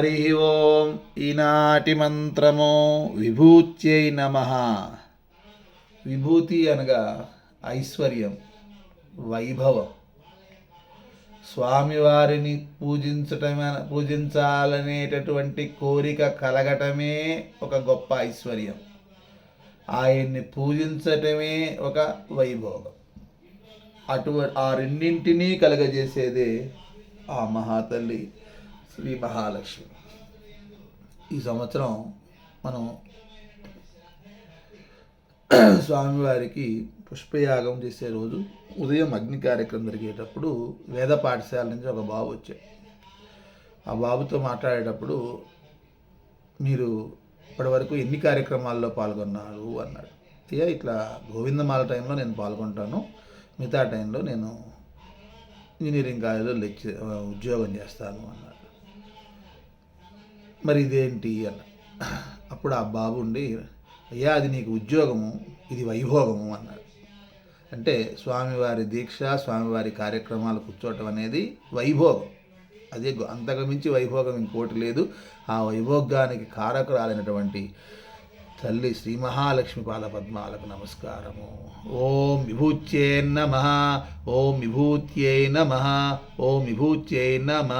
హరి ఓం ఈనాటి మంత్రము విభూత్యై నమ. విభూతి అనగా ఐశ్వర్యం వైభవం. స్వామివారిని పూజించటమే పూజించాలనేటటువంటి కోరిక కలగటమే ఒక గొప్ప ఐశ్వర్యం. ఆయన్ని పూజించటమే ఒక వైభోగం. అటు ఆ రెండింటినీ కలగజేసేదే ఆ మహాతల్లి శ్రీ మహాలక్ష్మి. ఈ సంవత్సరం మనం స్వామివారికి పుష్పయాగం చేసే రోజు ఉదయం అగ్ని కార్యక్రమం జరిగేటప్పుడు వేద పాఠశాల నుంచి ఒక బాబు వచ్చాడు. ఆ బాబుతో మాట్లాడేటప్పుడు మీరు ఇప్పటివరకు ఎన్ని కార్యక్రమాల్లో పాల్గొన్నారు అన్నాడు. అయ్యా ఇట్లా గోవిందమాల టైంలో నేను పాల్గొంటాను. మిగతా టైంలో నేను ఇంజనీరింగ్ కాలేజీలో లెక్చర్ ఉద్యోగం చేస్తాను అన్నాడు. మరి ఇదేంటి అన్న. అప్పుడు ఆ బాబు ఉండి అయ్యా అది నీకు ఉద్యోగము ఇది వైభోగము అన్నాడు. అంటే స్వామివారి దీక్ష స్వామివారి కార్యక్రమాలు కూర్చోవటం అనేది వైభోగం. అదే అంతకుమించి వైభోగం ఇంకోటి లేదు. ఆ వైభోగానికి కారకురాలైనటువంటి తల్లి శ్రీ మహాలక్ష్మి పాద పద్మాలకు నమస్కారము. ఓం విభూత్యే నమ ఓం విభూత్యై నమ ఓం విభూత్యై నమ.